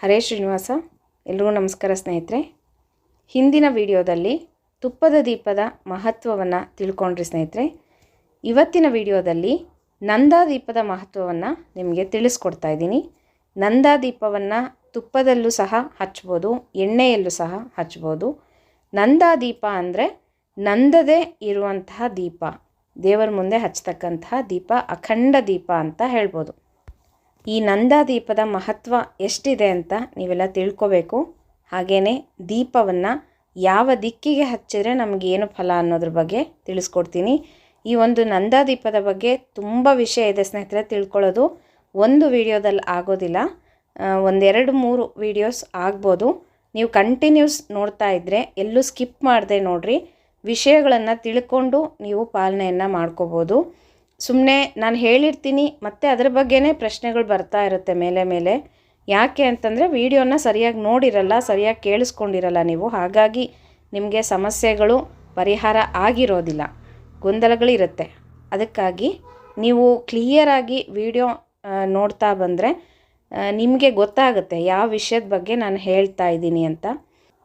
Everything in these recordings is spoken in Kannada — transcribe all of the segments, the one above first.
ಹರೇ ಶ್ರೀನಿವಾಸ ಎಲ್ಲರೂ ನಮಸ್ಕಾರ ಸ್ನೇಹಿತರೆ. ಹಿಂದಿನ ವಿಡಿಯೋದಲ್ಲಿ ತುಪ್ಪದ ದೀಪದ ಮಹತ್ವವನ್ನು ತಿಳ್ಕೊಂಡ್ರಿ ಸ್ನೇಹಿತರೆ. ಇವತ್ತಿನ ವಿಡಿಯೋದಲ್ಲಿ ನಂದಾ ದೀಪದ ಮಹತ್ವವನ್ನು ನಿಮಗೆ ತಿಳಿಸ್ಕೊಡ್ತಾ ಇದ್ದೀನಿ. ನಂದಾದೀಪವನ್ನು ತುಪ್ಪದಲ್ಲೂ ಸಹ ಹಚ್ಬೋದು, ಎಣ್ಣೆಯಲ್ಲೂ ಸಹ ಹಚ್ಬೋದು. ನಂದಾದೀಪ ಅಂದರೆ ನಂದದೇ ಇರುವಂತಹ ದೀಪ, ದೇವರ ಮುಂದೆ ಹಚ್ತಕ್ಕಂತಹ ದೀಪ, ಅಖಂಡ ದೀಪ ಅಂತ ಹೇಳ್ಬೋದು. ಈ ನಂದಾದೀಪದ ಮಹತ್ವ ಎಷ್ಟಿದೆ ಅಂತ ನೀವೆಲ್ಲ ತಿಳ್ಕೋಬೇಕು. ಹಾಗೆಯೇ ದೀಪವನ್ನು ಯಾವ ದಿಕ್ಕಿಗೆ ಹಚ್ಚಿದ್ರೆ ಏನು ಫಲ ಅನ್ನೋದ್ರ ಬಗ್ಗೆ ತಿಳಿಸ್ಕೊಡ್ತೀನಿ. ಈ ಒಂದು ನಂದಾದೀಪದ ಬಗ್ಗೆ ತುಂಬ ವಿಷಯ ಇದೆ ಸ್ನೇಹಿತರೆ, ತಿಳ್ಕೊಳ್ಳೋದು. ಒಂದು ವಿಡಿಯೋದಲ್ಲಿ ಆಗೋದಿಲ್ಲ. ಒಂದೆರಡು ಮೂರು ವಿಡಿಯೋಸ್ ಆಗ್ಬೋದು. ನೀವು ಕಂಟಿನ್ಯೂಸ್ ನೋಡ್ತಾ ಇದ್ದರೆ ಎಲ್ಲೂ ಸ್ಕಿಪ್ ಮಾಡದೆ ನೋಡಿರಿ. ವಿಷಯಗಳನ್ನು ತಿಳ್ಕೊಂಡು ನೀವು ಪಾಲನೆಯನ್ನು ಮಾಡ್ಕೋಬೋದು. ಸುಮ್ಮನೆ ನಾನು ಹೇಳಿರ್ತೀನಿ, ಮತ್ತು ಅದ್ರ ಬಗ್ಗೆನೇ ಪ್ರಶ್ನೆಗಳು ಬರ್ತಾ ಇರುತ್ತೆ ಮೇಲೆ ಮೇಲೆ. ಯಾಕೆ ಅಂತಂದರೆ ವಿಡಿಯೋನ ಸರಿಯಾಗಿ ನೋಡಿರಲ್ಲ, ಸರಿಯಾಗಿ ಕೇಳಿಸ್ಕೊಂಡಿರಲ್ಲ ನೀವು. ಹಾಗಾಗಿ ನಿಮಗೆ ಸಮಸ್ಯೆಗಳು ಪರಿಹಾರ ಆಗಿರೋದಿಲ್ಲ. ಗೊಂದಲಗಳಿರುತ್ತೆ. ಅದಕ್ಕಾಗಿ ನೀವು ಕ್ಲಿಯರಾಗಿ ವಿಡಿಯೋ ನೋಡ್ತಾ ಬಂದರೆ ನಿಮಗೆ ಗೊತ್ತಾಗುತ್ತೆ ಯಾವ ವಿಷಯದ ಬಗ್ಗೆ ನಾನು ಹೇಳ್ತಾ ಇದ್ದೀನಿ ಅಂತ.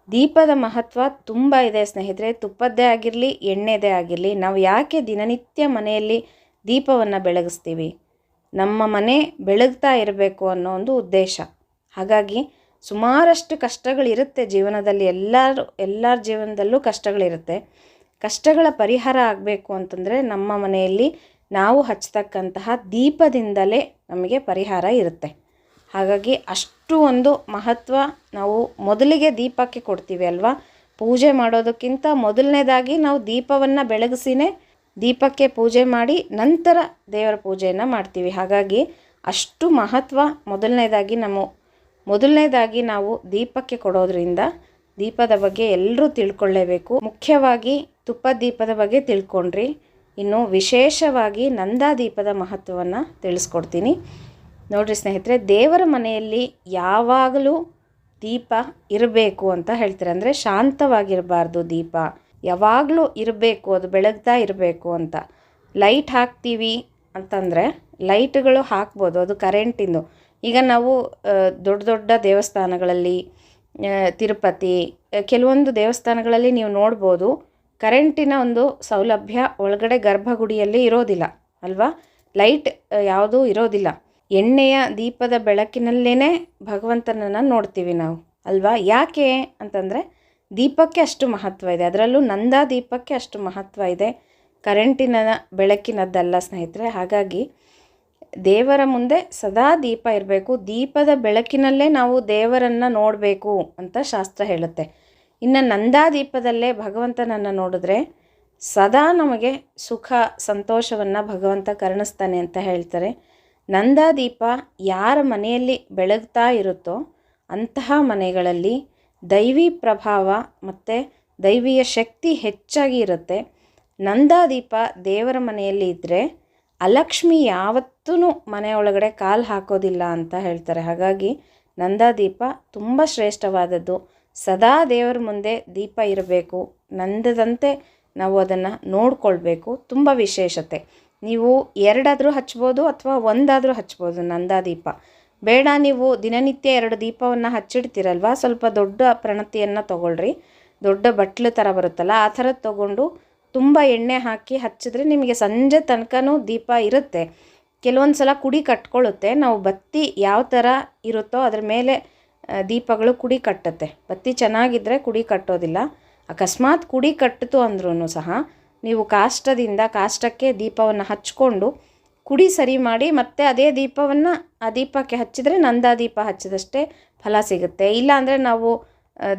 ದೀಪದ ಮಹತ್ವ ತುಂಬ ಇದೆ ಸ್ನೇಹಿತರೆ. ತುಪ್ಪದ್ದೇ ಆಗಿರಲಿ, ಎಣ್ಣೆದೇ ಆಗಿರಲಿ, ನಾವು ಯಾಕೆ ದಿನನಿತ್ಯ ಮನೆಯಲ್ಲಿ ದೀಪವನ್ನು ಬೆಳಗಿಸ್ತೀವಿ. ನಮ್ಮ ಮನೆ ಬೆಳಗ್ತಾ ಇರಬೇಕು ಅನ್ನೋ ಒಂದು ಉದ್ದೇಶ. ಹಾಗಾಗಿ ಸುಮಾರಷ್ಟು ಕಷ್ಟಗಳಿರುತ್ತೆ ಜೀವನದಲ್ಲಿ. ಎಲ್ಲರೂ, ಎಲ್ಲರ ಜೀವನದಲ್ಲೂ ಕಷ್ಟಗಳಿರುತ್ತೆ ಕಷ್ಟಗಳ ಪರಿಹಾರ ಆಗಬೇಕು ಅಂತಂದರೆ ನಮ್ಮ ಮನೆಯಲ್ಲಿ ನಾವು ಹಚ್ಚತಕ್ಕಂತಹ ದೀಪದಿಂದಲೇ ನಮಗೆ ಪರಿಹಾರ ಇರುತ್ತೆ. ಹಾಗಾಗಿ ಅಷ್ಟು ಒಂದು ಮಹತ್ವ ನಾವು ಮೊದಲಿಗೆ ದೀಪಕ್ಕೆ ಕೊಡ್ತೀವಿ ಅಲ್ವಾ? ಪೂಜೆ ಮಾಡೋದಕ್ಕಿಂತ ಮೊದಲನೇದಾಗಿ ನಾವು ದೀಪವನ್ನು ಬೆಳಗಿಸಿನೇ ದೀಪಕ್ಕೆ ಪೂಜೆ ಮಾಡಿ ನಂತರ ದೇವರ ಪೂಜೆಯನ್ನು ಮಾಡ್ತೀವಿ. ಹಾಗಾಗಿ ಅಷ್ಟು ಮಹತ್ವ ಮೊದಲನೇದಾಗಿ ನಮ್ಮ, ಮೊದಲನೇದಾಗಿ ನಾವು ದೀಪಕ್ಕೆ ಕೊಡೋದ್ರಿಂದ ದೀಪದ ಬಗ್ಗೆ ಎಲ್ಲರೂ ತಿಳ್ಕೊಳ್ಳೇಬೇಕು. ಮುಖ್ಯವಾಗಿ ತುಪ್ಪ ದೀಪದ ಬಗ್ಗೆ ತಿಳ್ಕೊಂಡ್ರಿ. ಇನ್ನು ವಿಶೇಷವಾಗಿ ನಂದಾ ದೀಪದ ಮಹತ್ವವನ್ನು ತಿಳಿಸ್ಕೊಡ್ತೀನಿ. ನೋಡ್ರಿ ಸ್ನೇಹಿತರೆ, ದೇವರ ಮನೆಯಲ್ಲಿ ಯಾವಾಗಲೂ ದೀಪ ಇರಬೇಕು ಅಂತ ಹೇಳ್ತಾರೆ. ಅಂದರೆ ಶಾಂತವಾಗಿರಬಾರ್ದು ದೀಪ. ಯಾವಾಗಲೂ ಇರಬೇಕು, ಅದು ಬೆಳಗ್ತಾ ಇರಬೇಕು ಅಂತ. ಲೈಟ್ ಹಾಕ್ತೀವಿ ಅಂತಂದರೆ ಲೈಟ್ಗಳು ಹಾಕ್ಬೋದು, ಅದು ಕರೆಂಟಿಂದು. ಈಗ ನಾವು ದೊಡ್ಡ ದೊಡ್ಡ ದೇವಸ್ಥಾನಗಳಲ್ಲಿ ತಿರುಪತಿ ಕೆಲವೊಂದು ದೇವಸ್ಥಾನಗಳಲ್ಲಿ ನೀವು ನೋಡ್ಬೋದು, ಕರೆಂಟಿನ ಒಂದು ಸೌಲಭ್ಯ ಒಳಗಡೆ ಗರ್ಭಗುಡಿಯಲ್ಲಿ ಇರೋದಿಲ್ಲ, ಅಲ್ವಾ? ಲೈಟ್ ಯಾವುದೂ ಇರೋದಿಲ್ಲ. ಎಣ್ಣೆಯ ದೀಪದ ಬೆಳಕಿನಲ್ಲೇ ಭಗವಂತನನ್ನು ನೋಡ್ತೀವಿ ನಾವು, ಅಲ್ವಾ? ಯಾಕೆ ಅಂತಂದರೆ ದೀಪಕ್ಕೆ ಅಷ್ಟು ಮಹತ್ವ ಇದೆ. ಅದರಲ್ಲೂ ನಂದಾ ದೀಪಕ್ಕೆ ಅಷ್ಟು ಮಹತ್ವ ಇದೆ. ಕರೆಂಟಿನ ಬೆಳಕಿನದ್ದಲ್ಲ ಸ್ನೇಹಿತರೆ. ಹಾಗಾಗಿ ದೇವರ ಮುಂದೆ ಸದಾ ದೀಪ ಇರಬೇಕು. ದೀಪದ ಬೆಳಕಿನಲ್ಲೇ ನಾವು ದೇವರನ್ನು ನೋಡಬೇಕು ಅಂತ ಶಾಸ್ತ್ರ ಹೇಳುತ್ತೆ. ಇನ್ನು ನಂದಾದೀಪದಲ್ಲೇ ಭಗವಂತನನ್ನು ನೋಡಿದ್ರೆ ಸದಾ ನಮಗೆ ಸುಖ, ಸಂತೋಷವನ್ನು ಭಗವಂತ ಕರುಣಿಸ್ತಾನೆ ಅಂತ ಹೇಳ್ತಾರೆ. ನಂದಾದೀಪ ಯಾರ ಮನೆಯಲ್ಲಿ ಬೆಳಗ್ತಾ ಇರುತ್ತೋ ಅಂತಹ ಮನೆಗಳಲ್ಲಿ ದೈವಿ ಪ್ರಭಾವ ಮತ್ತು ದೈವಿಯ ಶಕ್ತಿ ಹೆಚ್ಚಾಗಿ ಇರುತ್ತೆ. ನಂದಾದೀಪ ದೇವರ ಮನೆಯಲ್ಲಿ ಇದ್ದರೆ ಅಲಕ್ಷ್ಮಿ ಯಾವತ್ತೂ ಮನೆಯೊಳಗಡೆ ಕಾಲು ಹಾಕೋದಿಲ್ಲ ಅಂತ ಹೇಳ್ತಾರೆ. ಹಾಗಾಗಿ ನಂದಾದೀಪ ತುಂಬ ಶ್ರೇಷ್ಠವಾದದ್ದು. ಸದಾ ದೇವರ ಮುಂದೆ ದೀಪ ಇರಬೇಕು. ನಂದದಂತೆ ನಾವು ಅದನ್ನು ನೋಡಿಕೊಳ್ಬೇಕು. ತುಂಬ ವಿಶೇಷತೆ. ನೀವು ಎರಡಾದರೂ ಹಚ್ಬೋದು ಅಥವಾ ಒಂದಾದರೂ ಹಚ್ಬೋದು ನಂದಾದೀಪ. ಬೇಡ, ನೀವು ದಿನನಿತ್ಯ ಎರಡು ದೀಪವನ್ನು ಹಚ್ಚಿಡ್ತೀರಲ್ವ? ಸ್ವಲ್ಪ ದೊಡ್ಡ ಪ್ರಣತಿಯನ್ನು ತೊಗೊಳ್ರಿ. ದೊಡ್ಡ ಬಟ್ಲು ಥರ ಬರುತ್ತಲ್ಲ, ಆ ಥರದ್ದು ತೊಗೊಂಡು ತುಂಬ ಎಣ್ಣೆ ಹಾಕಿ ಹಚ್ಚಿದ್ರೆ ನಿಮಗೆ ಸಂಜೆ ತನಕನೂ ದೀಪ ಇರುತ್ತೆ. ಕೆಲವೊಂದು ಸಲ ಕುಡಿ ಕಟ್ಕೊಳ್ಳುತ್ತೆ ನಾವು ಬತ್ತಿ ಯಾವ ಥರ ಇರುತ್ತೋ ಅದ್ರ ಮೇಲೆ ದೀಪಗಳು ಕುಡಿ ಕಟ್ಟುತ್ತೆ. ಬತ್ತಿ ಚೆನ್ನಾಗಿದ್ದರೆ ಕುಡಿ ಕಟ್ಟೋದಿಲ್ಲ. ಅಕಸ್ಮಾತ್ ಕುಡಿ ಕಟ್ಟಿತು ಅಂದ್ರೂ ಸಹ, ನೀವು ಕಾಷ್ಟದಿಂದ ಕಾಷ್ಟಕ್ಕೆ ದೀಪವನ್ನು ಹಚ್ಕೊಂಡು ಕುಡಿ ಸರಿ ಮಾಡಿ ಮತ್ತೆ ಅದೇ ದೀಪವನ್ನು ಆ ದೀಪಕ್ಕೆ ಹಚ್ಚಿದರೆ ನಂದಾದೀಪ ಹಚ್ಚಿದಷ್ಟೇ ಫಲ ಸಿಗುತ್ತೆ. ಇಲ್ಲಾಂದರೆ ನಾವು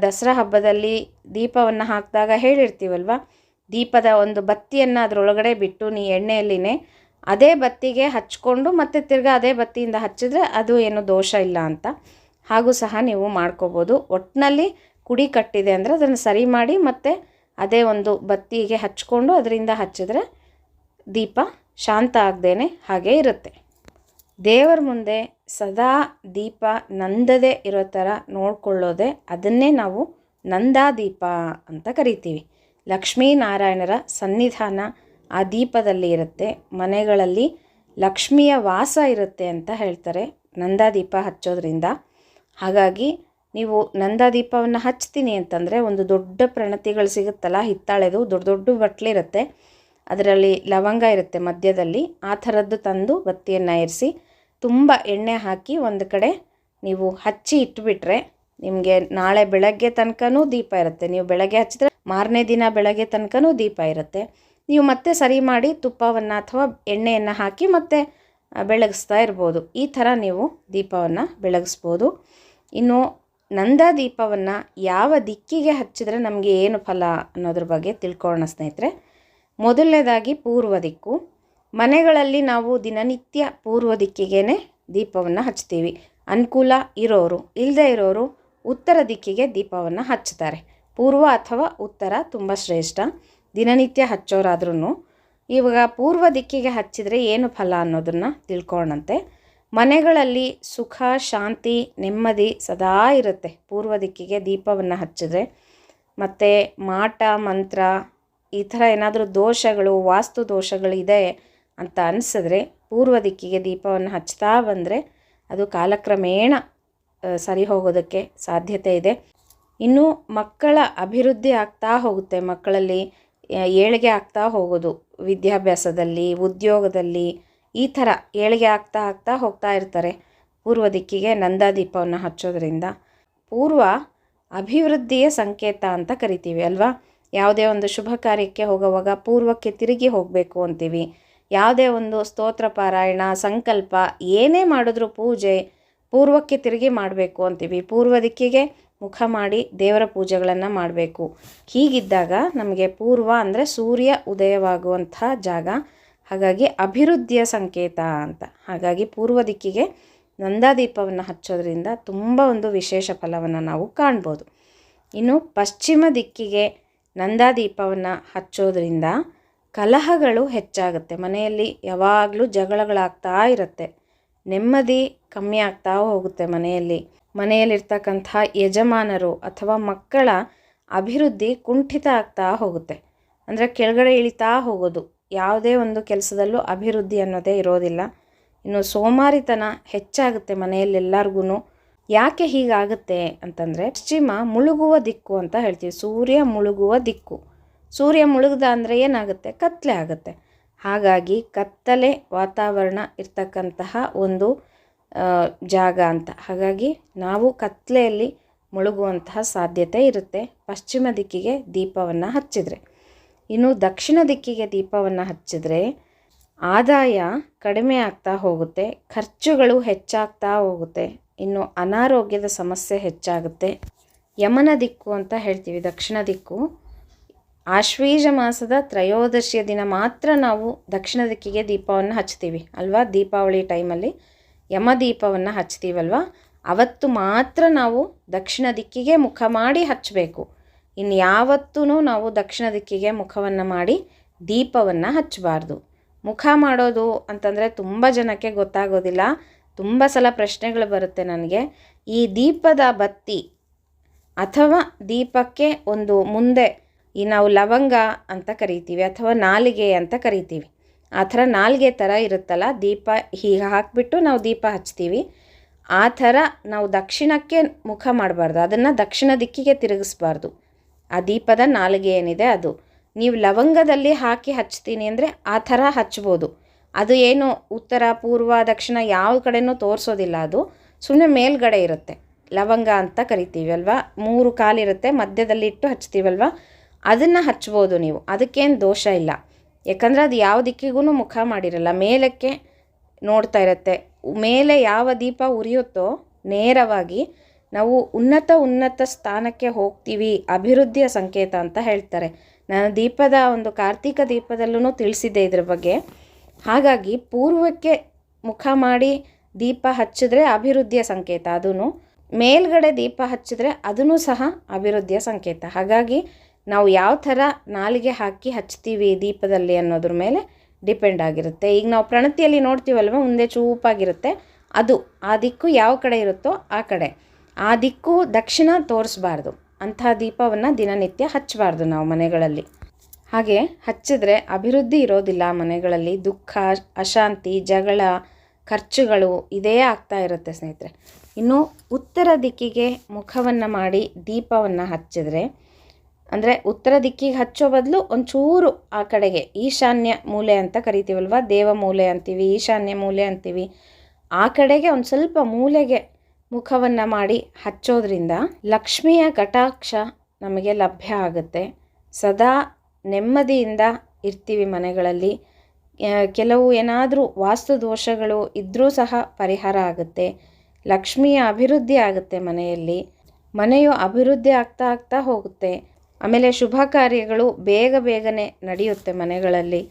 ದಸರಾ ಹಬ್ಬದಲ್ಲಿ ದೀಪವನ್ನು ಹಾಕಿದಾಗ ಹೇಳಿರ್ತೀವಲ್ವ, ದೀಪದ ಒಂದು ಬತ್ತಿಯನ್ನು ಅದರೊಳಗಡೆ ಬಿಟ್ಟು ನೀ ಎಣ್ಣೆಯಲ್ಲಿನೇ ಅದೇ ಬತ್ತಿಗೆ ಹಚ್ಕೊಂಡು ಮತ್ತೆ ತಿರ್ಗಾ ಅದೇ ಬತ್ತಿಯಿಂದ ಹಚ್ಚಿದ್ರೆ ಅದು ಏನು ದೋಷ ಇಲ್ಲ ಅಂತ. ಹಾಗೂ ಸಹ ನೀವು ಮಾಡ್ಕೋಬೋದು. ಒಟ್ಟಿನಲ್ಲಿ ಕುಡಿ ಕಟ್ಟಿದೆ ಅಂದರೆ ಅದನ್ನು ಸರಿ ಮಾಡಿ ಮತ್ತೆ ಅದೇ ಒಂದು ಬತ್ತಿಗೆ ಹಚ್ಕೊಂಡು ಅದರಿಂದ ಹಚ್ಚಿದ್ರೆ ದೀಪ ಶಾಂತ ಆಗದೇನೆ ಹಾಗೆ ಇರುತ್ತೆ. ದೇವರ ಮುಂದೆ ಸದಾ ದೀಪ ನಂದದೆ ಇರೋ ಥರ ನೋಡ್ಕೊಳ್ಳೋದೆ ಅದನ್ನೇ ನಾವು ನಂದಾ ದೀಪ ಅಂತ ಕರಿತೀವಿ. ಲಕ್ಷ್ಮೀನಾರಾಯಣರ ಸನ್ನಿಧಾನ ಆ ದೀಪದಲ್ಲಿ ಇರುತ್ತೆ. ಮನೆಗಳಲ್ಲಿ ಲಕ್ಷ್ಮಿಯ ವಾಸ ಇರುತ್ತೆ ಅಂತ ಹೇಳ್ತಾರೆ ನಂದಾದೀಪ ಹಚ್ಚೋದ್ರಿಂದ. ಹಾಗಾಗಿ ನೀವು ನಂದಾದೀಪವನ್ನು ಹಚ್ತೀನಿ ಅಂತಂದರೆ ಒಂದು ದೊಡ್ಡ ಪ್ರಣತಿಗಳು ಸಿಗುತ್ತಲ್ಲ, ಹಿತ್ತಾಳೆದು ದೊಡ್ಡ ದೊಡ್ಡ ಬಟ್ಲಿರುತ್ತೆ. ಅದರಲ್ಲಿ ಲವಂಗ ಇರುತ್ತೆ ಮಧ್ಯದಲ್ಲಿ. ಆ ಥರದ್ದು ತಂದು ಬತ್ತಿಯನ್ನು ಇರಿಸಿ ತುಂಬ ಎಣ್ಣೆ ಹಾಕಿ ಒಂದು ಕಡೆ ನೀವು ಹಚ್ಚಿ ಇಟ್ಬಿಟ್ರೆ ನಿಮಗೆ ನಾಳೆ ಬೆಳಗ್ಗೆ ತನಕನೂ ದೀಪ ಇರುತ್ತೆ. ನೀವು ಬೆಳಗ್ಗೆ ಹಚ್ಚಿದ್ರೆ ಮಾರನೇ ದಿನ ಬೆಳಗ್ಗೆ ತನಕನೂ ದೀಪ ಇರುತ್ತೆ. ನೀವು ಮತ್ತೆ ಸರಿ ಮಾಡಿ ತುಪ್ಪವನ್ನು ಅಥವಾ ಎಣ್ಣೆಯನ್ನು ಹಾಕಿ ಮತ್ತೆ ಬೆಳಗಿಸ್ತಾ ಇರ್ಬೋದು. ಈ ಥರ ನೀವು ದೀಪವನ್ನು ಬೆಳಗಿಸ್ಬೋದು. ಇನ್ನು ನಂದ ದೀಪವನ್ನು ಯಾವ ದಿಕ್ಕಿಗೆ ಹಚ್ಚಿದ್ರೆ ನಮಗೆ ಏನು ಫಲ ಅನ್ನೋದ್ರ ಬಗ್ಗೆ ತಿಳ್ಕೊಳ್ಳೋಣ ಸ್ನೇಹಿತರೆ. ಮೊದಲನೇದಾಗಿ ಪೂರ್ವ ದಿಕ್ಕು. ಮನೆಗಳಲ್ಲಿ ನಾವು ದಿನನಿತ್ಯ ಪೂರ್ವ ದಿಕ್ಕಿಗೇ ದೀಪವನ್ನು ಹಚ್ತೀವಿ ಅನುಕೂಲ ಇರೋರು ಇಲ್ಲದೇ ಇರೋರು ಉತ್ತರ ದಿಕ್ಕಿಗೆ ದೀಪವನ್ನು ಹಚ್ತಾರೆ ಪೂರ್ವ ಅಥವಾ ಉತ್ತರ ತುಂಬ ಶ್ರೇಷ್ಠ. ದಿನನಿತ್ಯ ಹಚ್ಚೋರಾದ್ರೂ ಇವಾಗ ಪೂರ್ವ ದಿಕ್ಕಿಗೆ ಹಚ್ಚಿದರೆ ಏನು ಫಲ ಅನ್ನೋದನ್ನು ತಿಳ್ಕೊಳ್ಳೋಣಂತೆ ಮನೆಗಳಲ್ಲಿ ಸುಖ, ಶಾಂತಿ, ನೆಮ್ಮದಿ ಸದಾ ಇರುತ್ತೆ. ಪೂರ್ವ ದಿಕ್ಕಿಗೆ ದೀಪವನ್ನು ಹಚ್ಚಿದ್ರೆ ಮತ್ತು ಮಾಟ, ಮಂತ್ರ ಈ ಥರ ಏನಾದರೂ ದೋಷಗಳು, ವಾಸ್ತು ದೋಷಗಳಿದೆ ಅಂತ ಅನಿಸಿದ್ರೆ ಪೂರ್ವ ದಿಕ್ಕಿಗೆ ದೀಪವನ್ನು ಹಚ್ತಾ ಬಂದರೆ ಅದು ಕಾಲಕ್ರಮೇಣ ಸರಿ ಹೋಗೋದಕ್ಕೆ ಸಾಧ್ಯತೆ ಇದೆ. ಇನ್ನು ಮಕ್ಕಳ ಅಭಿವೃದ್ಧಿ ಆಗ್ತಾ ಹೋಗುತ್ತೆ. ಮಕ್ಕಳಲ್ಲಿ ಏಳಿಗೆ ಆಗ್ತಾ ಹೋಗೋದು. ವಿದ್ಯಾಭ್ಯಾಸದಲ್ಲಿ, ಉದ್ಯೋಗದಲ್ಲಿ ಈ ಥರ ಏಳಿಗೆ ಆಗ್ತಾ ಆಗ್ತಾ ಹೋಗ್ತಾ ಇರ್ತಾರೆ. ಪೂರ್ವ ದಿಕ್ಕಿಗೆ ನಂದಾದೀಪವನ್ನು ಹಚ್ಚೋದ್ರಿಂದ ಪೂರ್ವ ಅಭಿವೃದ್ಧಿಯ ಸಂಕೇತ ಅಂತ ಕರಿತೀವಿ, ಅಲ್ವಾ? ಯಾವುದೇ ಒಂದು ಶುಭ ಕಾರ್ಯಕ್ಕೆ ಹೋಗುವಾಗ ಪೂರ್ವಕ್ಕೆ ತಿರುಗಿ ಹೋಗಬೇಕು ಅಂತೀವಿ. ಯಾವುದೇ ಒಂದು ಸ್ತೋತ್ರ, ಪಾರಾಯಣ, ಸಂಕಲ್ಪ, ಏನೇ ಮಾಡಿದ್ರೂ ಪೂಜೆ ಪೂರ್ವಕ್ಕೆ ತಿರುಗಿ ಮಾಡಬೇಕು ಅಂತೀವಿ. ಪೂರ್ವ ದಿಕ್ಕಿಗೆ ಮುಖ ಮಾಡಿ ದೇವರ ಪೂಜೆಗಳನ್ನು ಮಾಡಬೇಕು. ಹೀಗಿದ್ದಾಗ ನಮಗೆ ಪೂರ್ವ ಅಂದರೆ ಸೂರ್ಯ ಉದಯವಾಗುವಂಥ ಜಾಗ. ಹಾಗಾಗಿ ಅಭಿವೃದ್ಧಿಯ ಸಂಕೇತ ಅಂತ. ಹಾಗಾಗಿ ಪೂರ್ವ ದಿಕ್ಕಿಗೆ ನಂದಾದೀಪವನ್ನು ಹಚ್ಚೋದ್ರಿಂದ ತುಂಬ ಒಂದು ವಿಶೇಷ ಫಲವನ್ನು ನಾವು ಕಾಣ್ಬೋದು. ಇನ್ನು ಪಶ್ಚಿಮ ದಿಕ್ಕಿಗೆ ನಂದಾದೀಪವನ್ನು ಹಚ್ಚೋದ್ರಿಂದ ಕಲಹಗಳು ಹೆಚ್ಚಾಗುತ್ತೆ. ಮನೆಯಲ್ಲಿ ಯಾವಾಗಲೂ ಜಗಳಗಳಾಗ್ತಾ ಇರುತ್ತೆ. ನೆಮ್ಮದಿ ಕಮ್ಮಿ ಆಗ್ತಾ ಹೋಗುತ್ತೆ ಮನೆಯಲ್ಲಿ. ಮನೆಯಲ್ಲಿರ್ತಕ್ಕಂಥ ಯಜಮಾನರು ಅಥವಾ ಮಕ್ಕಳ ಅಭಿವೃದ್ಧಿ ಕುಂಠಿತ ಆಗ್ತಾ ಹೋಗುತ್ತೆ. ಅಂದರೆ ಕೆಳಗಡೆ ಇಳಿತಾ ಹೋಗೋದು. ಯಾವುದೇ ಒಂದು ಕೆಲಸದಲ್ಲೂ ಅಭಿವೃದ್ಧಿ ಅನ್ನೋದೇ ಇರೋದಿಲ್ಲ. ಇನ್ನು ಸೋಮಾರಿತನ ಹೆಚ್ಚಾಗುತ್ತೆ ಮನೆಯಲ್ಲೆಲ್ಲರಿಗೂ ಯಾಕೆ ಹೀಗಾಗುತ್ತೆ ಅಂತಂದರೆ ಪಶ್ಚಿಮ ಮುಳುಗುವ ದಿಕ್ಕು ಅಂತ ಹೇಳ್ತೀವಿ. ಸೂರ್ಯ ಮುಳುಗುವ ದಿಕ್ಕು. ಸೂರ್ಯ ಮುಳುಗ್ದ ಅಂದರೆ ಏನಾಗುತ್ತೆ? ಕತ್ತಲೆ ಆಗುತ್ತೆ. ಹಾಗಾಗಿ ಕತ್ತಲೆ ವಾತಾವರಣ ಇರ್ತಕ್ಕಂತಹ ಒಂದು ಜಾಗ ಅಂತ. ಹಾಗಾಗಿ ನಾವು ಕತ್ತಲೆಯಲ್ಲಿ ಮುಳುಗುವಂತಹ ಸಾಧ್ಯತೆ ಇರುತ್ತೆ. ಪಶ್ಚಿಮ ದಿಕ್ಕಿಗೆ ದೀಪವನ್ನು ಹಚ್ಚಿದರೆ. ಇನ್ನು ದಕ್ಷಿಣ ದಿಕ್ಕಿಗೆ ದೀಪವನ್ನು ಹಚ್ಚಿದರೆ ಆದಾಯ ಕಡಿಮೆ ಆಗ್ತಾ ಹೋಗುತ್ತೆ. ಖರ್ಚುಗಳು ಹೆಚ್ಚಾಗ್ತಾ ಹೋಗುತ್ತೆ. ಇನ್ನು ಅನಾರೋಗ್ಯದ ಸಮಸ್ಯೆ ಹೆಚ್ಚಾಗುತ್ತೆ. ಯಮನ ದಿಕ್ಕು ಅಂತ ಹೇಳ್ತೀವಿ, ದಕ್ಷಿಣ ದಿಕ್ಕು. ಆಶ್ವೀಜ ಮಾಸದ ತ್ರಯೋದಶಿಯ ದಿನ ಮಾತ್ರ ನಾವು ದಕ್ಷಿಣ ದಿಕ್ಕಿಗೆ ದೀಪವನ್ನು ಹಚ್ತೀವಿ ಅಲ್ವಾ? ದೀಪಾವಳಿ ಟೈಮಲ್ಲಿ ಯಮದೀಪವನ್ನು ಹಚ್ತೀವಲ್ವ ಅವತ್ತು ಮಾತ್ರ ನಾವು ದಕ್ಷಿಣ ದಿಕ್ಕಿಗೆ ಮುಖ ಮಾಡಿ ಹಚ್ಚಬೇಕು. ಇನ್ನು ಯಾವತ್ತೂ ನಾವು ದಕ್ಷಿಣ ದಿಕ್ಕಿಗೆ ಮುಖವನ್ನು ಮಾಡಿ ದೀಪವನ್ನು ಹಚ್ಚಬಾರ್ದು. ಮುಖ ಮಾಡೋದು ಅಂತಂದರೆ ತುಂಬ ಜನಕ್ಕೆ ಗೊತ್ತಾಗೋದಿಲ್ಲ. ತುಂಬ ಸಲ ಪ್ರಶ್ನೆಗಳು ಬರುತ್ತೆ ನನಗೆ. ಈ ದೀಪದ ಬತ್ತಿ ಅಥವಾ ದೀಪಕ್ಕೆ ಒಂದು ಮುಂದೆ ಈ ನಾವು ಲವಂಗ ಅಂತ ಕರಿತೀವಿ ಅಥವಾ ನಾಲಿಗೆ ಅಂತ ಕರಿತೀವಿ. ಆ ಥರ ನಾಲಿಗೆ ಥರ ಇರುತ್ತಲ್ಲ, ದೀಪ ಹೀಗೆ ಹಾಕಿಬಿಟ್ಟು ನಾವು ದೀಪ ಹಚ್ತೀವಿ. ಆ ಥರ ನಾವು ದಕ್ಷಿಣಕ್ಕೆ ಮುಖ ಮಾಡಬಾರ್ದು, ಅದನ್ನು ದಕ್ಷಿಣ ದಿಕ್ಕಿಗೆ ತಿರುಗಿಸ್ಬಾರ್ದು. ಆ ದೀಪದ ನಾಲಿಗೆ ಏನಿದೆ ಅದು. ನೀವು ಲವಂಗದಲ್ಲಿ ಹಾಕಿ ಹಚ್ತೀನಿ ಅಂದರೆ ಆ ಥರ ಹಚ್ಬೋದು. ಅದು ಏನು ಉತ್ತರ, ಪೂರ್ವ, ದಕ್ಷಿಣ ಯಾವ ಕಡೆನೂ ತೋರಿಸೋದಿಲ್ಲ ಅದು. ಸುಮ್ಮನೆ ಮೇಲ್ಗಡೆ ಇರುತ್ತೆ. ಲವಂಗ ಅಂತ ಕರಿತೀವಿ ಅಲ್ವಾ? ಮೂರು ಕಾಲಿರುತ್ತೆ ಮಧ್ಯದಲ್ಲಿ ಇಟ್ಟು ಹಚ್ತೀವಲ್ವ? ಅದನ್ನು ಹಚ್ಬೋದು ನೀವು. ಅದಕ್ಕೇನು ದೋಷ ಇಲ್ಲ. ಯಾಕಂದರೆ ಅದು ಯಾವ ದಿಕ್ಕಿಗೂ ಮುಖ ಮಾಡಿರಲ್ಲ. ಮೇಲಕ್ಕೆ ನೋಡ್ತಾ ಇರುತ್ತೆ. ಮೇಲೆ ಯಾವ ದೀಪ ಉರಿಯುತ್ತೋ ನೇರವಾಗಿ ನಾವು ಉನ್ನತ ಉನ್ನತ ಸ್ಥಾನಕ್ಕೆ ಹೋಗ್ತೀವಿ, ಅಭಿವೃದ್ಧಿಯ ಸಂಕೇತ ಅಂತ ಹೇಳ್ತಾರೆ. ನಾನು ದೀಪದ ಒಂದು ಕಾರ್ತಿಕ ದೀಪದಲ್ಲೂ ತಿಳಿಸಿದ್ದೆ ಇದ್ರ ಬಗ್ಗೆ. ಹಾಗಾಗಿ ಪೂರ್ವಕ್ಕೆ ಮುಖ ಮಾಡಿ ದೀಪ ಹಚ್ಚಿದ್ರೆ ಅಭಿವೃದ್ಧಿಯ ಸಂಕೇತ ಅದೂ ಮೇಲ್ಗಡೆ ದೀಪ ಹಚ್ಚಿದ್ರೆ ಅದೂ ಸಹ ಅಭಿವೃದ್ಧಿಯ ಸಂಕೇತ. ಹಾಗಾಗಿ ನಾವು ಯಾವ ಥರ ನಾಲಿಗೆ ಹಾಕಿ ಹಚ್ತೀವಿ ದೀಪದಲ್ಲಿ ಅನ್ನೋದ್ರ ಮೇಲೆ ಡಿಪೆಂಡ್ ಆಗಿರುತ್ತೆ. ಈಗ ನಾವು ಪ್ರಣತಿಯಲ್ಲಿ ನೋಡ್ತೀವಲ್ವ, ಮುಂದೆ ಚೂಪಾಗಿರುತ್ತೆ. ಅದು ಆ ದಿಕ್ಕು ಯಾವ ಕಡೆ ಇರುತ್ತೋ ಆ ಕಡೆ. ಆ ದಿಕ್ಕು ದಕ್ಷಿಣ ತೋರಿಸ್ಬಾರ್ದು. ಅಂತಹ ದೀಪವನ್ನು ದಿನನಿತ್ಯ ಹಚ್ಚಬಾರ್ದು ನಾವು ಮನೆಗಳಲ್ಲಿ. ಹಾಗೆ ಹಚ್ಚಿದ್ರೆ ಅಭಿವೃದ್ಧಿ ಇರೋದಿಲ್ಲ ಮನೆಗಳಲ್ಲಿ, ದುಃಖ, ಅಶಾಂತಿ, ಜಗಳ, ಖರ್ಚುಗಳು ಇದೇ ಆಗ್ತಾ ಇರುತ್ತೆ ಸ್ನೇಹಿತರೆ. ಇನ್ನು ಉತ್ತರ ದಿಕ್ಕಿಗೆ ಮುಖವನ್ನು ಮಾಡಿ ದೀಪವನ್ನು ಹಚ್ಚಿದ್ರೆ, ಅಂದರೆ ಉತ್ತರ ದಿಕ್ಕಿಗೆ ಹಚ್ಚೋ ಬದಲು ಒಂಚೂರು ಆ ಕಡೆಗೆ ಈಶಾನ್ಯ ಮೂಲೆ ಅಂತ ಕರಿತೀವಲ್ವ, ದೇವ ಮೂಲೆ ಅಂತೀವಿ, ಈಶಾನ್ಯ ಮೂಲೆ ಅಂತೀವಿ, ಆ ಕಡೆಗೆ ಒಂದು ಸ್ವಲ್ಪ ಮೂಲೆಗೆ ಮುಖವನ್ನು ಮಾಡಿ ಹಚ್ಚೋದ್ರಿಂದ ಲಕ್ಷ್ಮಿಯ ಕಟಾಕ್ಷ ನಮಗೆ ಲಭ್ಯ ಆಗುತ್ತೆ. ಸದಾ ನೆಮ್ಮದಿಯಿಂದ ಇರ್ತೀವಿ ಮನೆಗಳಲ್ಲಿ. ಕೆಲವು ಏನಾದರೂ ವಾಸ್ತು ದೋಷಗಳು ಇದ್ದರೂ ಸಹ ಪರಿಹಾರ ಆಗುತ್ತೆ. ಲಕ್ಷ್ಮಿಯ ಅಭಿವೃದ್ಧಿ ಆಗುತ್ತೆ ಮನೆಯಲ್ಲಿ. ಮನೆಯು ಅಭಿವೃದ್ಧಿ ಆಗ್ತಾ ಆಗ್ತಾ ಹೋಗುತ್ತೆ. ಆಮೇಲೆ ಶುಭ ಕಾರ್ಯಗಳು ಬೇಗ ಬೇಗನೆ ನಡೆಯುತ್ತೆ ಮನೆಗಳಲ್ಲಿ.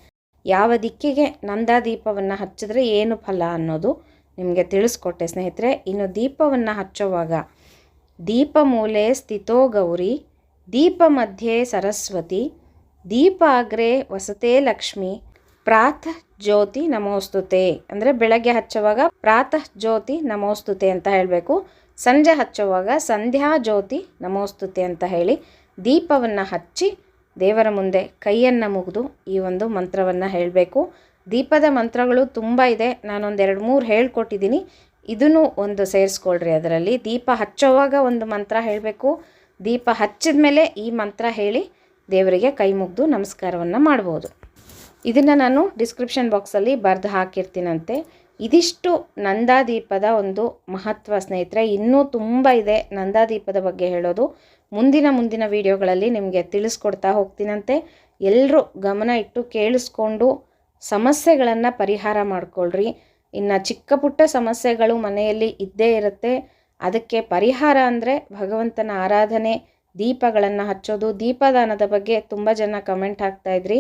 ಯಾವ ದಿಕ್ಕಿಗೆ ನಂದಾದೀಪವನ್ನು ಹಚ್ಚಿದ್ರೆ ಏನು ಫಲ ಅನ್ನೋದು ನಿಮಗೆ ತಿಳಿಸ್ಕೊಟ್ಟೆ ಸ್ನೇಹಿತರೆ. ಇನ್ನು ದೀಪವನ್ನು ಹಚ್ಚುವಾಗ ದೀಪ ಮೂಲೆ ಸ್ಥಿತೋ ಗೌರಿ, ದೀಪ ಮಧ್ಯೆ ಸರಸ್ವತಿ ದೀಪ ಅಗ್ರೆ ವಸತೆ ಲಕ್ಷ್ಮಿ ಪ್ರಾತಃ ಜ್ಯೋತಿ ನಮೋಸ್ತುತೆ. ಅಂದರೆ ಬೆಳಗ್ಗೆ ಹಚ್ಚುವಾಗ ಪ್ರಾತಃ ಜ್ಯೋತಿ ನಮೋಸ್ತುತೆ ಅಂತ ಹೇಳಬೇಕು. ಸಂಜೆ ಹಚ್ಚುವಾಗ ಸಂಧ್ಯಾ ಜ್ಯೋತಿ ನಮೋಸ್ತುತೆ ಅಂತ ಹೇಳಿ ದೀಪವನ್ನು ಹಚ್ಚಿ ದೇವರ ಮುಂದೆ ಕೈಯನ್ನು ಮುಗಿದು ಈ ಒಂದು ಮಂತ್ರವನ್ನು ಹೇಳಬೇಕು. ದೀಪದ ಮಂತ್ರಗಳು ತುಂಬ ಇದೆ. ನಾನೊಂದು ಎರಡು ಮೂರು ಹೇಳ್ಕೊಟ್ಟಿದ್ದೀನಿ ಇದನ್ನು ಒಂದು ಸೇರಿಸ್ಕೊಳ್ರಿ ಅದರಲ್ಲಿ. ದೀಪ ಹಚ್ಚೋವಾಗ ಒಂದು ಮಂತ್ರ ಹೇಳಬೇಕು. ದೀಪ ಹಚ್ಚಿದ ಮೇಲೆ ಈ ಮಂತ್ರ ಹೇಳಿ ದೇವರಿಗೆ ಕೈ ಮುಗಿದು ನಮಸ್ಕಾರವನ್ನು ಮಾಡ್ಬೋದು. ಇದನ್ನು ನಾನು ಡಿಸ್ಕ್ರಿಪ್ಷನ್ ಬಾಕ್ಸಲ್ಲಿ ಬರೆದು ಹಾಕಿರ್ತೀನಂತೆ. ಇದಿಷ್ಟು ನಂದಾದೀಪದ ಒಂದು ಮಹತ್ವ ಸ್ನೇಹಿತರೆ, ಇನ್ನೂ ತುಂಬ ಇದೆ ನಂದಾದೀಪದ ಬಗ್ಗೆ ಹೇಳೋದು. ಮುಂದಿನ ಮುಂದಿನ ವಿಡಿಯೋಗಳಲ್ಲಿ ನಿಮಗೆ ತಿಳಿಸ್ಕೊಡ್ತಾ ಹೋಗ್ತೀನಂತೆ. ಎಲ್ಲರೂ ಗಮನ ಇಟ್ಟು ಕೇಳಿಸ್ಕೊಂಡು ಸಮಸ್ಯೆಗಳನ್ನು ಪರಿಹಾರ ಮಾಡಿಕೊಳ್ಳ್ರಿ ಇನ್ನು ಚಿಕ್ಕ ಪುಟ್ಟ ಸಮಸ್ಯೆಗಳು ಮನೆಯಲ್ಲಿ ಇದ್ದೇ ಇರುತ್ತೆ. ಅದಕ್ಕೆ ಪರಿಹಾರ ಅಂದರೆ ಭಗವಂತನ ಆರಾಧನೆ ದೀಪಗಳನ್ನು ಹಚ್ಚೋದು, ದೀಪದಾನದ ಬಗ್ಗೆ ತುಂಬ ಜನ ಕಮೆಂಟ್ ಹಾಕ್ತಾಯಿದ್ರಿ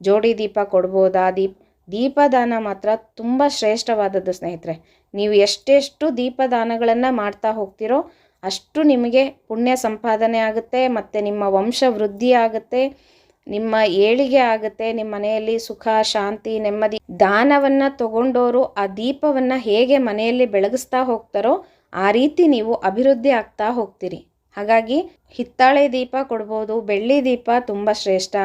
ಜೋಡಿ ದೀಪ ಕೊಡ್ಬೋದಾ? ದೀಪ, ದೀಪದಾನ ಮಾತ್ರ ತುಂಬ ಶ್ರೇಷ್ಠವಾದದ್ದು ಸ್ನೇಹಿತರೆ. ನೀವು ಎಷ್ಟೆಷ್ಟು ದೀಪದಾನಗಳನ್ನು ಮಾಡ್ತಾ ಹೋಗ್ತಿರೋ ಅಷ್ಟು ನಿಮಗೆ ಪುಣ್ಯ ಸಂಪಾದನೆ ಆಗುತ್ತೆ, ಮತ್ತು ನಿಮ್ಮ ವಂಶ ವೃದ್ಧಿ ಆಗುತ್ತೆ, ನಿಮ್ಮ ಏಳಿಗೆ ಆಗುತ್ತೆ, ನಿಮ್ಮ ಮನೆಯಲ್ಲಿ ಸುಖ, ಶಾಂತಿ, ನೆಮ್ಮದಿ. ದಾನವನ್ನು ತಗೊಂಡೋರು ಆ ದೀಪವನ್ನು ಹೇಗೆ ಮನೆಯಲ್ಲಿ ಬೆಳಗಿಸ್ತಾ ಹೋಗ್ತಾರೋ ಆ ರೀತಿ ನೀವು ಅಭಿವೃದ್ಧಿ ಆಗ್ತಾ ಹೋಗ್ತೀರಿ. ಹಾಗಾಗಿ ಹಿತ್ತಾಳೆ ದೀಪ ಕೊಡ್ಬೋದು, ಬೆಳ್ಳಿ ದೀಪ ತುಂಬ ಶ್ರೇಷ್ಠ.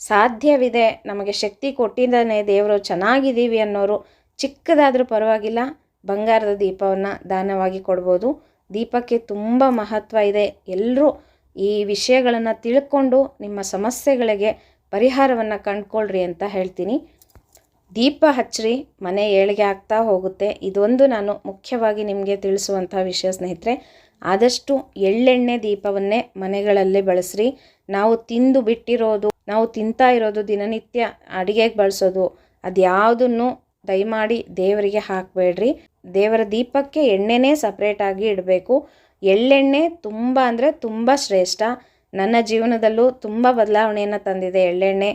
ಸಾಧ್ಯವಿದೆ ನಮಗೆ ಶಕ್ತಿ ಕೊಟ್ಟಿದ್ದಾನೆ ದೇವರು, ಚೆನ್ನಾಗಿದ್ದೀವಿ ಅನ್ನೋರು. ಚಿಕ್ಕದಾದರೂ ಪರವಾಗಿಲ್ಲ, ಬಂಗಾರದ ದೀಪವನ್ನು ದಾನವಾಗಿ ಕೊಡ್ಬೋದು. ದೀಪಕ್ಕೆ ತುಂಬ ಮಹತ್ವ ಇದೆ. ಎಲ್ಲರೂ ಈ ವಿಷಯಗಳನ್ನು ತಿಳ್ಕೊಂಡು ನಿಮ್ಮ ಸಮಸ್ಯೆಗಳಿಗೆ ಪರಿಹಾರವನ್ನು ಕಂಡುಕೊಳ್ಳ್ರಿ ಅಂತ ಹೇಳ್ತೀನಿ. ದೀಪ ಹಚ್ಚಿರಿ, ಮನೆ ಏಳಿಗೆ ಆಗ್ತಾ ಹೋಗುತ್ತೆ. ಇದೊಂದು ನಾನು ಮುಖ್ಯವಾಗಿ ನಿಮಗೆ ತಿಳಿಸುವಂಥ ವಿಷಯ ಸ್ನೇಹಿತರೆ. ಆದಷ್ಟು ಎಳ್ಳೆಣ್ಣೆ ದೀಪವನ್ನೇ ಮನೆಗಳಲ್ಲೇ ಬಳಸ್ರಿ. ನಾವು ತಿಂದು ಬಿಟ್ಟಿರೋದು, ನಾವು ತಿಂತಾ ಇರೋದು ದಿನನಿತ್ಯ ಅಡುಗೆಗೆ ಬಳಸೋದು, ಅದ್ಯಾವುದನ್ನು ದಯಮಾಡಿ ದೇವರಿಗೆ ಹಾಕಬೇಡ್ರಿ. ದೇವರ ದೀಪಕ್ಕೆ ಎಣ್ಣೆನೇ ಸಪ್ರೇಟಾಗಿ ಇಡಬೇಕು. ಎಳ್ಳೆಣ್ಣೆ ತುಂಬ ಅಂದರೆ ತುಂಬ ಶ್ರೇಷ್ಠ. ನನ್ನ ಜೀವನದಲ್ಲೂ ತುಂಬ ಬದಲಾವಣೆಯನ್ನು ತಂದಿದೆ ಎಳ್ಳೆಣ್ಣೆ.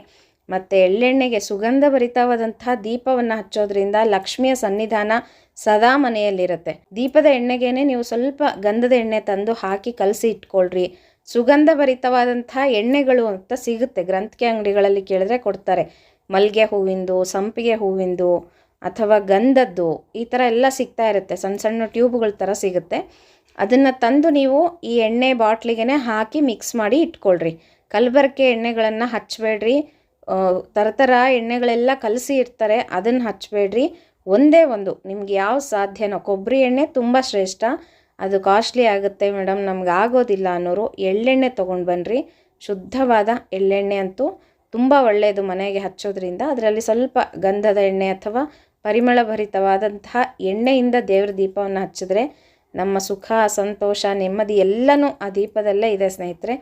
ಮತ್ತು ಎಳ್ಳೆಣ್ಣೆಗೆ ಸುಗಂಧ ಭರಿತವಾದಂತಹ ದೀಪವನ್ನು ಹಚ್ಚೋದ್ರಿಂದ ಲಕ್ಷ್ಮಿಯ ಸನ್ನಿಧಾನ ಸದಾ ಮನೆಯಲ್ಲಿರುತ್ತೆ. ದೀಪದ ಎಣ್ಣೆಗೇನೆ ನೀವು ಸ್ವಲ್ಪ ಗಂಧದ ಎಣ್ಣೆ ತಂದು ಹಾಕಿ ಕಲಸಿ ಇಟ್ಕೊಳ್ರಿ. ಸುಗಂಧ ಭರಿತವಾದಂತಹ ಎಣ್ಣೆಗಳು ಅಂತ ಸಿಗುತ್ತೆ. ಗ್ರಂಥಿಕೆ ಅಂಗಡಿಗಳಲ್ಲಿ ಕೇಳಿದ್ರೆ ಕೊಡ್ತಾರೆ. ಮಲ್ಲಿಗೆ ಹೂವಿಂದು, ಸಂಪಿಗೆ ಹೂವಿಂದು ಅಥವಾ ಗಂಧದ್ದು ಈ ಥರ ಎಲ್ಲ ಸಿಗ್ತಾ ಇರುತ್ತೆ. ಸಣ್ಣ ಸಣ್ಣ ಟ್ಯೂಬ್ಗಳ ಥರ ಸಿಗುತ್ತೆ. ಅದನ್ನು ತಂದು ನೀವು ಈ ಎಣ್ಣೆ ಬಾಟ್ಲಿಗೆ ಹಾಕಿ ಮಿಕ್ಸ್ ಮಾಡಿ ಇಟ್ಕೊಳ್ರಿ. ಕಲಬೆರಕೆ ಎಣ್ಣೆಗಳನ್ನು ಹಚ್ಚಬೇಡ್ರಿ ಥರ ಥರ ಎಣ್ಣೆಗಳೆಲ್ಲ ಕಲಸಿ ಇರ್ತಾರೆ ಅದನ್ನು ಹಚ್ಚಬೇಡ್ರಿ ಒಂದೇ ಒಂದು. ನಿಮ್ಗೆ ಯಾವ ಸಾಧ್ಯನೋ. ಕೊಬ್ಬರಿ ಎಣ್ಣೆ ತುಂಬ ಶ್ರೇಷ್ಠ. ಅದು ಕಾಸ್ಟ್ಲಿ ಆಗುತ್ತೆ ಮೇಡಮ್ ನಮ್ಗೆ ಆಗೋದಿಲ್ಲ ಅನ್ನೋರು ಎಳ್ಳೆಣ್ಣೆ ತೊಗೊಂಡು ಬನ್ನಿರಿ ಶುದ್ಧವಾದ ಎಳ್ಳೆಣ್ಣೆ ಅಂತೂ ತುಂಬ ಒಳ್ಳೆಯದು ಮನೆಗೆ ಹಚ್ಚೋದ್ರಿಂದ. ಅದರಲ್ಲಿ ಸ್ವಲ್ಪ ಗಂಧದ ಎಣ್ಣೆ ಅಥವಾ ಪರಿಮಳಭರಿತವಾದಂತಹ ಎಣ್ಣೆಯಿಂದ ದೇವ್ರ ದೀಪವನ್ನು ಹಚ್ಚಿದ್ರೆ ನಮ್ಮ ಸುಖ, ಸಂತೋಷ, ನೆಮ್ಮದಿ ಎಲ್ಲನೂ ಆ ದೀಪದಲ್ಲೇ ಇದೆ ಸ್ನೇಹಿತರೆ.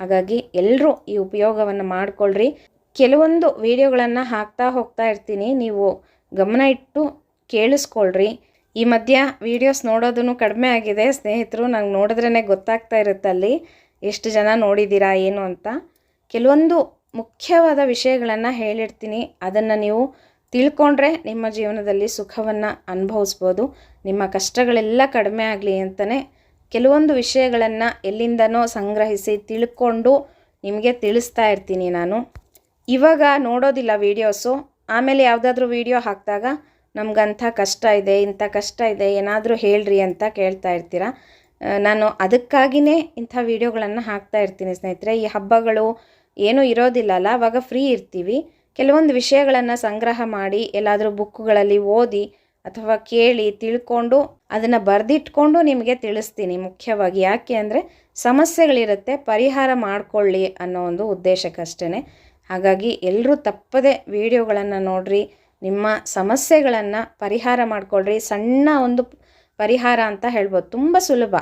ಹಾಗಾಗಿ ಎಲ್ಲರೂ ಈ ಉಪಯೋಗವನ್ನು ಮಾಡಿಕೊಳ್ಳ್ರಿ ಕೆಲವೊಂದು ವಿಡಿಯೋಗಳನ್ನು ಹಾಕ್ತಾ ಹೋಗ್ತಾ ಇರ್ತೀನಿ. ನೀವು ಗಮನ ಇಟ್ಟು ಕೇಳಿಸ್ಕೊಳ್ರಿ. ಈ ಮಧ್ಯ ವೀಡಿಯೋಸ್ ನೋಡೋದನ್ನು ಕಡಿಮೆ ಆಗಿದೆ. ಸ್ನೇಹಿತರು, ನಂಗೆ ನೋಡಿದ್ರೇ ಗೊತ್ತಾಗ್ತಾ ಇರುತ್ತೆ ಅಲ್ಲಿ. ಎಷ್ಟು ಜನ ನೋಡಿದ್ದೀರಾ, ಏನು ಅಂತ. ಕೆಲವೊಂದು ಮುಖ್ಯವಾದ ವಿಷಯಗಳನ್ನು ಹೇಳಿರ್ತೀನಿ. ಅದನ್ನು ನೀವು ತಿಳ್ಕೊಂಡ್ರೆ ನಿಮ್ಮ ಜೀವನದಲ್ಲಿ ಸುಖವನ್ನು ಅನುಭವಿಸ್ಬೋದು. ನಿಮ್ಮ ಕಷ್ಟಗಳೆಲ್ಲ ಕಡಿಮೆ ಆಗಲಿ ಅಂತಲೇ ಕೆಲವೊಂದು ವಿಷಯಗಳನ್ನು ಎಲ್ಲಿಂದನೋ ಸಂಗ್ರಹಿಸಿ ತಿಳ್ಕೊಂಡು ನಿಮಗೆ ತಿಳಿಸ್ತಾ ಇರ್ತೀನಿ ನಾನು. ಇವಾಗ ನೋಡೋದಿಲ್ಲ ವೀಡಿಯೋಸು ಆಮೇಲೆ ಯಾವುದಾದ್ರೂ ವೀಡಿಯೋ ಹಾಕಿದಾಗ, ನಮಗಂಥ ಕಷ್ಟ ಇದೆ, ಇಂಥ ಕಷ್ಟ ಇದೆ, ಏನಾದರೂ ಹೇಳ್ರಿ ಅಂತ ಕೇಳ್ತಾ ಇರ್ತೀರ? ನಾನು ಅದಕ್ಕಾಗಿಯೇ ಇಂಥ ವೀಡಿಯೋಗಳನ್ನು ಹಾಕ್ತಾ ಇರ್ತೀನಿ ಸ್ನೇಹಿತರೆ. ಈ ಹಬ್ಬಗಳು ಏನೂ ಇರೋದಿಲ್ಲಲ್ಲ ಅವಾಗ ಫ್ರೀ ಇರ್ತೀವಿ. ಕೆಲವೊಂದು ವಿಷಯಗಳನ್ನು ಸಂಗ್ರಹ ಮಾಡಿ, ಎಲ್ಲಾದರೂ ಬುಕ್ಗಳಲ್ಲಿ ಓದಿ ಅಥವಾ ಕೇಳಿ ತಿಳ್ಕೊಂಡು ಅದನ್ನು ಬರೆದಿಟ್ಕೊಂಡು ನಿಮಗೆ ತಿಳಿಸ್ತೀನಿ ಮುಖ್ಯವಾಗಿ. ಯಾಕೆ ಅಂದರೆ ಸಮಸ್ಯೆಗಳಿರುತ್ತೆ, ಪರಿಹಾರ ಮಾಡಿಕೊಳ್ಳಿ ಅನ್ನೋ ಒಂದು ಉದ್ದೇಶಕ್ಕಷ್ಟೇ ಹಾಗಾಗಿ ಎಲ್ಲರೂ ತಪ್ಪದೆ ವಿಡಿಯೋಗಳನ್ನು ನೋಡ್ರಿ, ನಿಮ್ಮ ಸಮಸ್ಯೆಗಳನ್ನು ಪರಿಹಾರ ಮಾಡಿಕೊಳ್ಳ್ರಿ ಸಣ್ಣ ಒಂದು ಪರಿಹಾರ ಅಂತ ಹೇಳ್ಬೋದು. ತುಂಬ ಸುಲಭ,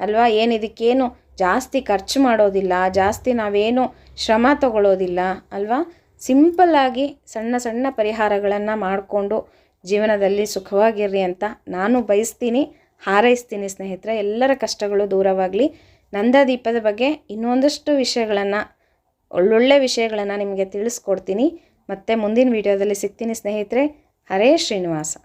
ಅಲ್ವಾ? ಏನು ಇದಕ್ಕೇನು ಜಾಸ್ತಿ ಖರ್ಚು ಮಾಡೋದಿಲ್ಲ, ಜಾಸ್ತಿ ನಾವೇನು ಶ್ರಮ ತಗೊಳ್ಳೋದಿಲ್ಲ ಅಲ್ವಾ? ಸಿಂಪಲ್ಲಾಗಿ ಸಣ್ಣ ಸಣ್ಣ ಪರಿಹಾರಗಳನ್ನು ಮಾಡಿಕೊಂಡು ಜೀವನದಲ್ಲಿ ಸುಖವಾಗಿರ್ರಿ ಅಂತ ನಾನು ಬಯಸ್ತೀನಿ, ಹಾರೈಸ್ತೀನಿ ಸ್ನೇಹಿತರೆ. ಎಲ್ಲರ ಕಷ್ಟಗಳು ದೂರವಾಗಲಿ. ನಂದಾದೀಪದ ಬಗ್ಗೆ ಇನ್ನೊಂದಷ್ಟು ವಿಷಯಗಳನ್ನು ಒಳ್ಳೊಳ್ಳೆ ವಿಷಯಗಳನ್ನು ನಿಮಗೆ ತಿಳಿಸ್ಕೊಡ್ತೀನಿ. ಮತ್ತು ಮುಂದಿನ ವಿಡಿಯೋದಲ್ಲಿ ಸಿಗ್ತೀನಿ ಸ್ನೇಹಿತರೆ. ಹರೇ ಶ್ರೀನಿವಾಸ.